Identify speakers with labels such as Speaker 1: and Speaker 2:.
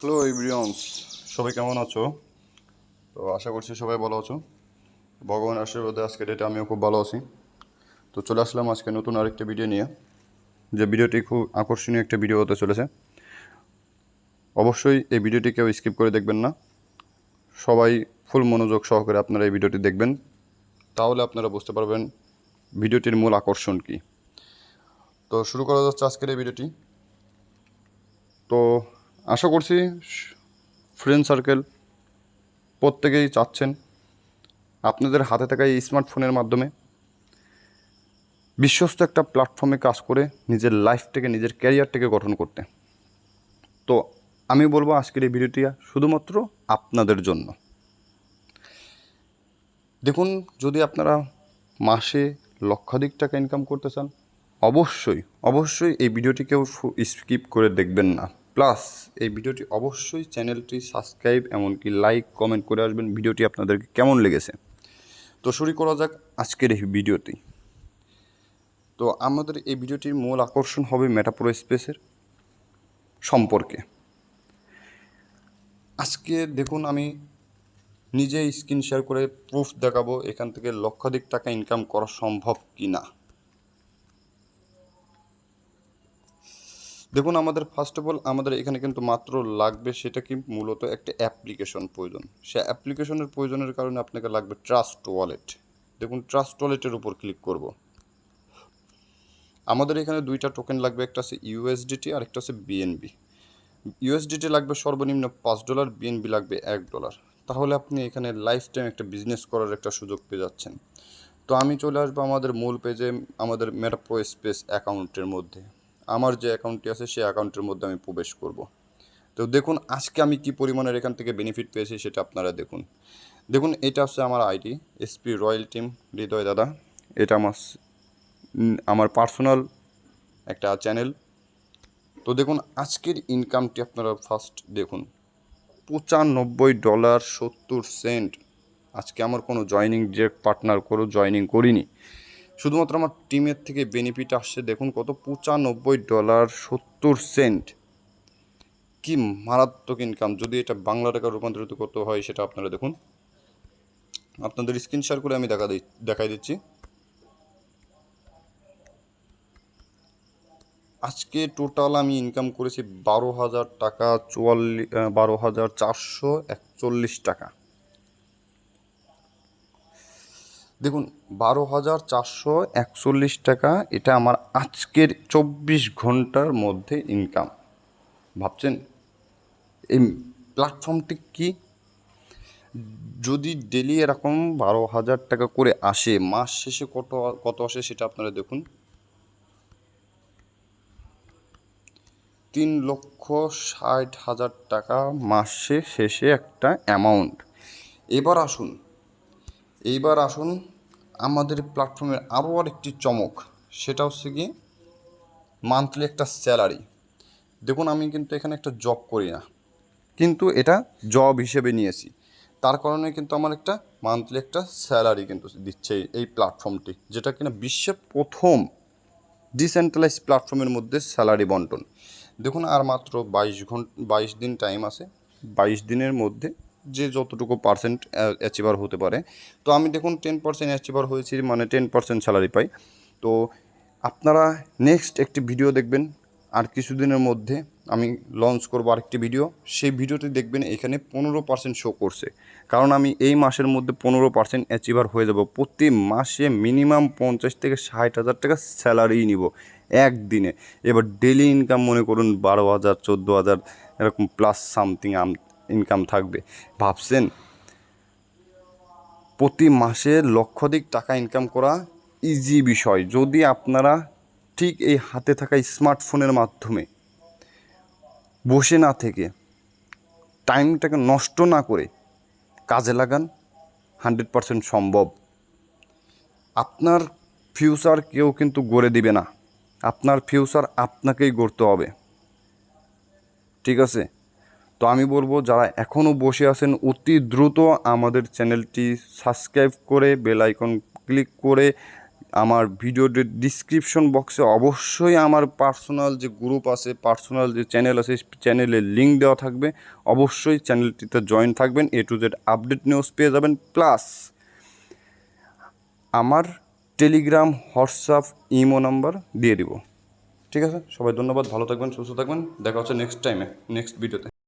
Speaker 1: Hello everyone's, সবাই কেমন আছো? তো আশা করছি সবাই ভালো আছো। ভগবান আশীর্বাদে আজকে ডেটে আমিও খুব ভালো আছি। তো চলে আসলাম আজকে নতুন আরেকটা ভিডিও নিয়ে, যে ভিডিওটি খুব আকর্ষণীয় একটা ভিডিও হতে চলেছে। অবশ্যই এই ভিডিওটি কেউ স্কিপ করে দেখবেন না। সবাই ফুল মনোযোগ সহকারে আপনারা এই ভিডিওটি দেখবেন। তাহলে আপনারা বুঝতে পারবেন ভিডিওটির মূল আকর্ষণ কী। তো শুরু করা যাচ্ছে আজকের এই ভিডিওটি তো আশা করছি ফ্রেন্ড সার্কেল প্রত্যেকেই চাচ্ছেন আপনাদের হাতে থাকা এই স্মার্টফোনের মাধ্যমে বিশ্বস্ত একটা প্ল্যাটফর্মে কাজ করে নিজের লাইফটাকে নিজের ক্যারিয়ারটাকে গঠন করতে। তো আমি বলব আজকের এই ভিডিওটি শুধুমাত্র আপনাদের জন্য। দেখুন, যদি আপনারা মাসে লক্ষাধিক টাকা ইনকাম করতে চান, অবশ্যই অবশ্যই এই ভিডিওটিকেও স্কিপ করে দেখবেন না। প্লাস এই ভিডিওটি অবশ্যই চ্যানেলটি সাবস্ক্রাইব, এমনকি লাইক, কমেন্ট করে আসবেন ভিডিওটি আপনাদেরকে কেমন লেগেছে। তো শুরু করা যাক আজকের এই ভিডিওটি। তো আমাদের এই ভিডিওটির মূল আকর্ষণ হবে মেটাপ্রো স্পেসের সম্পর্কে। আজকে দেখুন, আমি নিজে স্ক্রিন শেয়ার করে প্রুফ দেখাবো এখান থেকে লক্ষাধিক টাকা ইনকাম করা সম্ভব কি না দেখুন, আমাদের ফার্স্ট অফ অল আমাদের এখানে কিন্তু মাত্র লাগবে সেটা কি? মূলত একটা অ্যাপ্লিকেশন প্রয়োজন। সে অ্যাপ্লিকেশনের প্রয়োজনের কারণে আপনাকে লাগবে ট্রাস্ট ওয়ালেট দেখুন ট্রাস্ট ওয়ালেটের উপর ক্লিক করব। আমাদের এখানে দুইটা টোকেন লাগবে, একটা আছে ইউএসডিটি আর একটা আছে বিএনবি ইউএসডিটি লাগবে সর্বনিম্ন পাঁচ ডলার বিএনবি লাগবে এক ডলার তাহলে আপনি এখানে লাইফ টাইম একটা বিজনেস করার একটা সুযোগ পেয়ে যাচ্ছেন। তো আমি চলে আসব আমাদের মূল পেজে আমাদের মেটাপ্রো স্পেস অ্যাকাউন্টের মধ্যে। আমার যে অ্যাকাউন্টটি আছে, সেই অ্যাকাউন্টের মধ্যে আমি প্রবেশ করব। তো দেখুন, আজকে আমি কি পরিমাণের এখান থেকে বেনিফিট পেয়েছি সেটা আপনারা দেখুন। দেখুন, এটা হচ্ছে আমার ID SP royal team Hriday দাদা। এটা আমার আমার পার্সোনাল একটা চ্যানেল তো দেখুন, আজকের ইনকামটি আপনারা ফার্স্ট দেখুন। পঁচানব্বই ডলার সত্তর সেন্ট আজকে আমার কোনো জয়নিং ডিরেক্ট পার্টনার করে জয়নিং করিনি। শুধুমাত্র আমার টিমের থেকে বেনিফিট আসছে। দেখুন কত পঁচানব্বই ডলার সত্তর সেন্ট কি মারাত্মক ইনকাম যদি এটা বাংলা টাকা রূপান্তরিত করতে হয়, সেটা আপনারা দেখুন। আপনাদের স্ক্রিন শেয়ার করে আমি দেখা দেখাই দিচ্ছি। আজকে টোটাল আমি ইনকাম করেছি বারো হাজার টাকা চুয়াল্লিশ বারো হাজার চারশো একচল্লিশ টাকা। দেখুন, বারো হাজার চারশো একচল্লিশ টাকা, এটা আমার আজকের চব্বিশ ঘণ্টার মধ্যে ইনকাম ভাবছেন, এই প্ল্যাটফর্মটি কি? যদি ডেলি এরকম বারো হাজার টাকা করে আসে, মাস শেষে কত কত আসে সেটা আপনারা দেখুন। তিন লক্ষ ষাট হাজার টাকা মাসে শেষে একটা অ্যামাউন্ট এবার আসুন এইবার আসুন আমাদের প্ল্যাটফর্মের আরও আরেকটি চমক, সেটা হচ্ছে কি মান্থলি একটা স্যালারি দেখুন, আমি কিন্তু এখানে একটা জব করি না, কিন্তু এটা জব হিসেবে নিয়েছি। তার কারণে কিন্তু আমার একটা মান্থলি একটা স্যালারি কিন্তু দিচ্ছে এই- এই প্ল্যাটফর্মটি যেটা কিনা বিশ্বের প্রথম ডিসেন্ট্রালাইজ প্ল্যাটফর্মের মধ্যে স্যালারি বন্টন। দেখুন, আর মাত্র বাইশ ঘণ্টা বাইশ দিন টাইম আছে, বাইশ দিনের মধ্যে যে যতটুকু পার্সেন্ট অ্যাচিভার হতে পারে। তো আমি দেখুন টেন পার্সেন্ট অ্যাচিভার হয়েছি মানে টেন পার্সেন্ট স্যালারি পাই। তো আপনারা নেক্সট একটি ভিডিও দেখবেন, আর কিছুদিনের মধ্যে আমি লঞ্চ করব আরেকটি ভিডিও সেই ভিডিওটি দেখবেন এখানে পনেরো পার্সেন্ট শো করছে। কারণ আমি এই মাসের মধ্যে পনেরো পার্সেন্ট অ্যাচিভার হয়ে যাব। প্রতি মাসে মিনিমাম পঞ্চাশ থেকে ষাট হাজার টাকা স্যালারি নিব একদিনে। এবার ডেলি ইনকাম মনে করুন বারো হাজার, চোদ্দ হাজার, এরকম প্লাস সামথিং ইনকাম থাকবে। ভাবছেন, প্রতি মাসে লক্ষাধিক টাকা ইনকাম করা ইজি বিষয়। যদি আপনারা ঠিক এই হাতে থাকা স্মার্টফোনের মাধ্যমে বসে না থেকে টাইমটাকে নষ্ট না করে কাজে লাগান হান্ড্রেড পারসেন্ট সম্ভব। আপনার ফিউচার কেউ কিন্তু গড়ে দিবে না। আপনার ফিউচার আপনাকেই গড়তে হবে। ঠিক আছে? তো আমি বলব, যারা এখনও বসে আছেন, অতি দ্রুত আমাদের চ্যানেলটি সাবস্ক্রাইব করে, বেল আইকন ক্লিক করে আমার ভিডিওর ডিসক্রিপশন বক্সে অবশ্যই আমার পার্সোনাল যে গ্রুপ আছে, পার্সোনাল যে চ্যানেল আছে, চ্যানেলের লিঙ্ক দেওয়া থাকবে। অবশ্যই চ্যানেলটিতে জয়েন থাকবেন, A to Z update news পেয়ে যাবেন। প্লাস আমার টেলিগ্রাম, হোয়াটসঅ্যাপ, ইমো নাম্বার দিয়ে দিব। ঠিক আছে? সবাই ধন্যবাদ, ভালো থাকবেন, সুস্থ থাকবেন। দেখা হচ্ছে নেক্সট টাইমে নেক্সট ভিডিওতে